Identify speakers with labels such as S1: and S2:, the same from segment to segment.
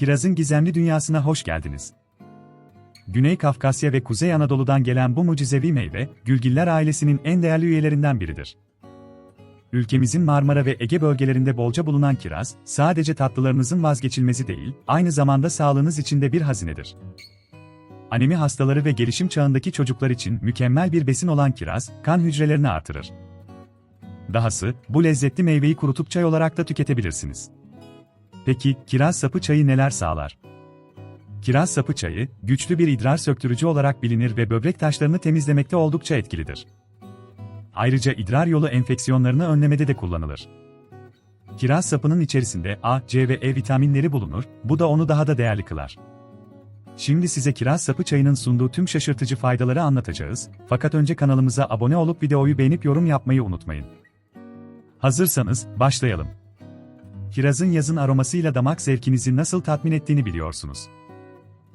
S1: Kiraz'ın gizemli dünyasına hoş geldiniz. Güney Kafkasya ve Kuzey Anadolu'dan gelen bu mucizevi meyve, Gülgiller ailesinin en değerli üyelerinden biridir. Ülkemizin Marmara ve Ege bölgelerinde bolca bulunan kiraz, sadece tatlılarınızın vazgeçilmezi değil, aynı zamanda sağlığınız için de bir hazinedir. Anemi hastaları ve gelişim çağındaki çocuklar için mükemmel bir besin olan kiraz, kan hücrelerini artırır. Dahası, bu lezzetli meyveyi kurutup çay olarak da tüketebilirsiniz. Peki, kiraz sapı çayı neler sağlar? Kiraz sapı çayı, güçlü bir idrar söktürücü olarak bilinir ve böbrek taşlarını temizlemekte oldukça etkilidir. Ayrıca idrar yolu enfeksiyonlarını önlemede de kullanılır. Kiraz sapının içerisinde A, C ve E vitaminleri bulunur, bu da onu daha da değerli kılar. Şimdi size kiraz sapı çayının sunduğu tüm şaşırtıcı faydaları anlatacağız, fakat önce kanalımıza abone olup videoyu beğenip yorum yapmayı unutmayın. Hazırsanız, başlayalım. Kirazın yazın aromasıyla damak zevkinizi nasıl tatmin ettiğini biliyorsunuz.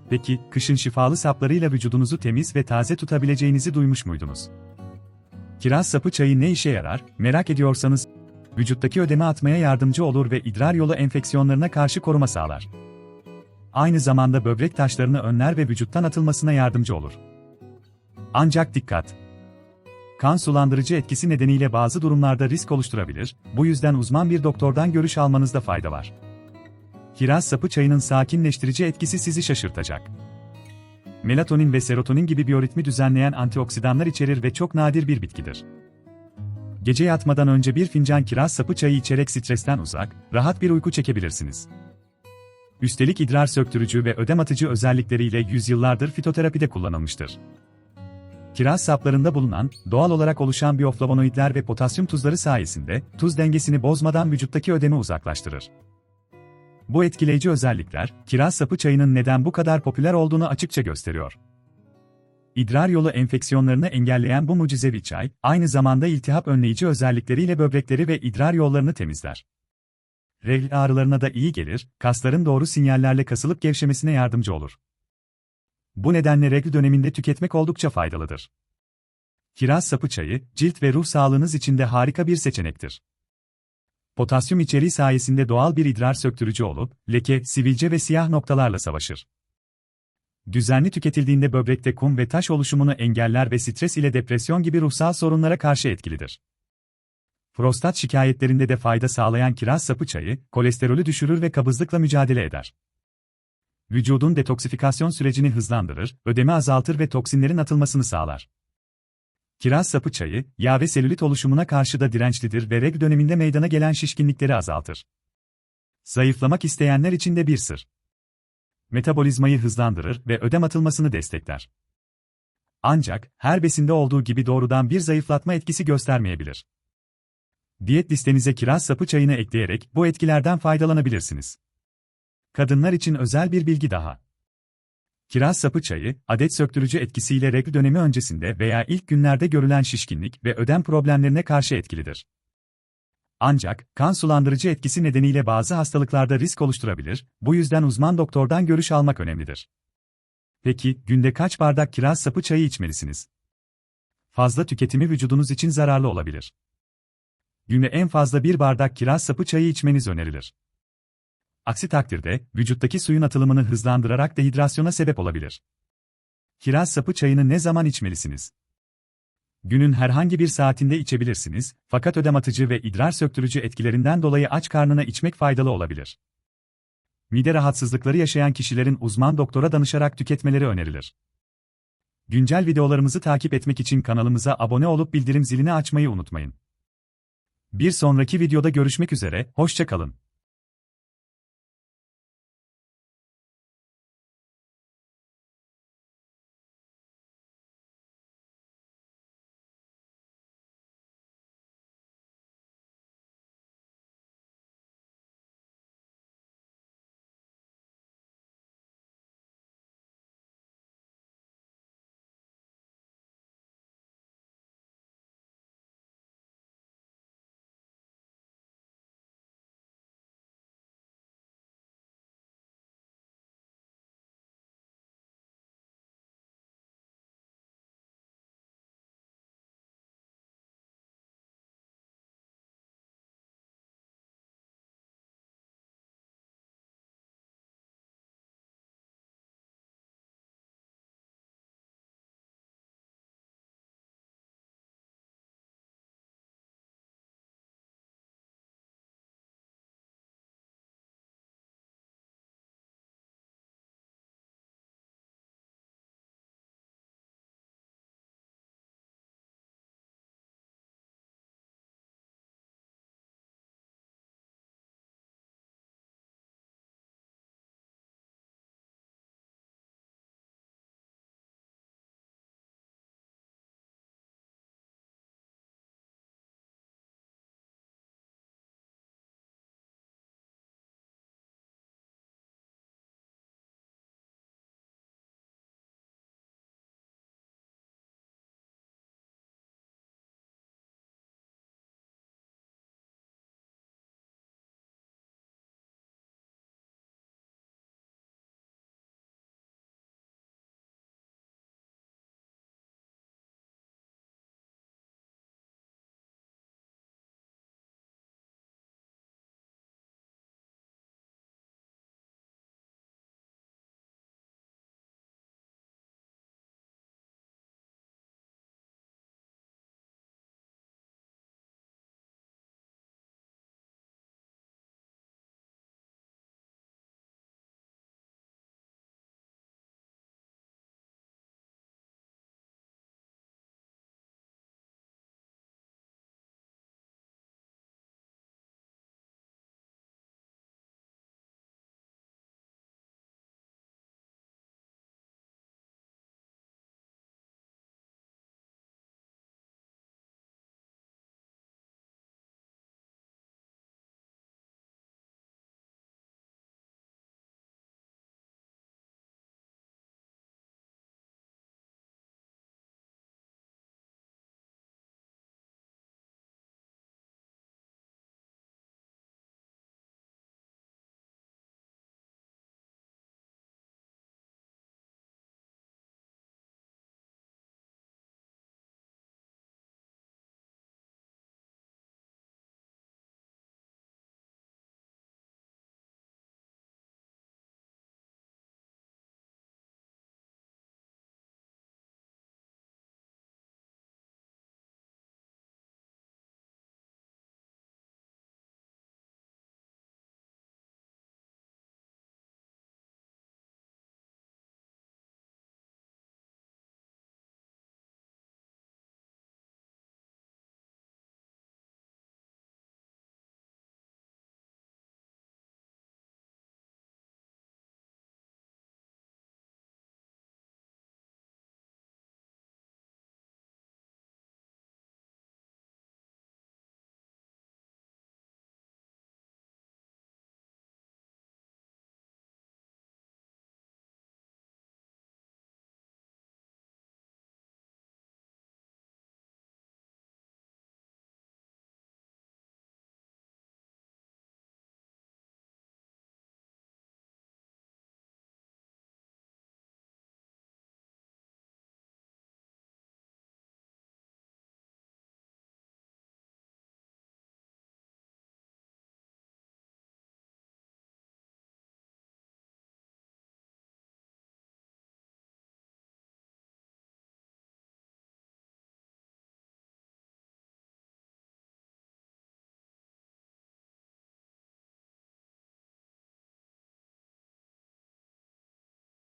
S1: Peki, kışın şifalı saplarıyla vücudunuzu temiz ve taze tutabileceğinizi duymuş muydunuz? Kiraz sapı çayı ne işe yarar, merak ediyorsanız, vücuttaki ödeme atmaya yardımcı olur ve idrar yolu enfeksiyonlarına karşı koruma sağlar. Aynı zamanda böbrek taşlarını önler ve vücuttan atılmasına yardımcı olur. Ancak dikkat! Kan sulandırıcı etkisi nedeniyle bazı durumlarda risk oluşturabilir, bu yüzden uzman bir doktordan görüş almanızda fayda var. Kiraz sapı çayının sakinleştirici etkisi sizi şaşırtacak. Melatonin ve serotonin gibi biyoritmi düzenleyen antioksidanlar içerir ve çok nadir bir bitkidir. Gece yatmadan önce bir fincan kiraz sapı çayı içerek stresten uzak, rahat bir uyku çekebilirsiniz. Üstelik idrar söktürücü ve ödem atıcı özellikleriyle yüzyıllardır fitoterapide kullanılmıştır. Kiraz saplarında bulunan, doğal olarak oluşan bioflavonoidler ve potasyum tuzları sayesinde, tuz dengesini bozmadan vücuttaki ödemi uzaklaştırır. Bu etkileyici özellikler, kiraz sapı çayının neden bu kadar popüler olduğunu açıkça gösteriyor. İdrar yolu enfeksiyonlarını engelleyen bu mucizevi çay, aynı zamanda iltihap önleyici özellikleriyle böbrekleri ve idrar yollarını temizler. Regl ağrılarına da iyi gelir, kasların doğru sinyallerle kasılıp gevşemesine yardımcı olur. Bu nedenle regl döneminde tüketmek oldukça faydalıdır. Kiraz sapı çayı, cilt ve ruh sağlığınız için de harika bir seçenektir. Potasyum içeriği sayesinde doğal bir idrar söktürücü olup, leke, sivilce ve siyah noktalarla savaşır. Düzenli tüketildiğinde böbrekte kum ve taş oluşumunu engeller ve stres ile depresyon gibi ruhsal sorunlara karşı etkilidir. Prostat şikayetlerinde de fayda sağlayan kiraz sapı çayı, kolesterolü düşürür ve kabızlıkla mücadele eder. Vücudun detoksifikasyon sürecini hızlandırır, ödemi azaltır ve toksinlerin atılmasını sağlar. Kiraz sapı çayı, yağ ve selülit oluşumuna karşı da dirençlidir ve reg döneminde meydana gelen şişkinlikleri azaltır. Zayıflamak isteyenler için de bir sır. Metabolizmayı hızlandırır ve ödem atılmasını destekler. Ancak, her besinde olduğu gibi doğrudan bir zayıflatma etkisi göstermeyebilir. Diyet listenize kiraz sapı çayını ekleyerek bu etkilerden faydalanabilirsiniz. Kadınlar için özel bir bilgi daha. Kiraz sapı çayı, adet söktürücü etkisiyle regl dönemi öncesinde veya ilk günlerde görülen şişkinlik ve ödem problemlerine karşı etkilidir. Ancak, kan sulandırıcı etkisi nedeniyle bazı hastalıklarda risk oluşturabilir, bu yüzden uzman doktordan görüş almak önemlidir. Peki, günde kaç bardak kiraz sapı çayı içmelisiniz? Fazla tüketimi vücudunuz için zararlı olabilir. Günde en fazla bir bardak kiraz sapı çayı içmeniz önerilir. Aksi takdirde, vücuttaki suyun atılımını hızlandırarak dehidrasyona sebep olabilir. Kiraz sapı çayını ne zaman içmelisiniz? Günün herhangi bir saatinde içebilirsiniz, fakat ödem atıcı ve idrar söktürücü etkilerinden dolayı aç karnına içmek faydalı olabilir. Mide rahatsızlıkları yaşayan kişilerin uzman doktora danışarak tüketmeleri önerilir. Güncel videolarımızı takip etmek için kanalımıza abone olup bildirim zilini açmayı unutmayın. Bir sonraki videoda görüşmek üzere, hoşça kalın.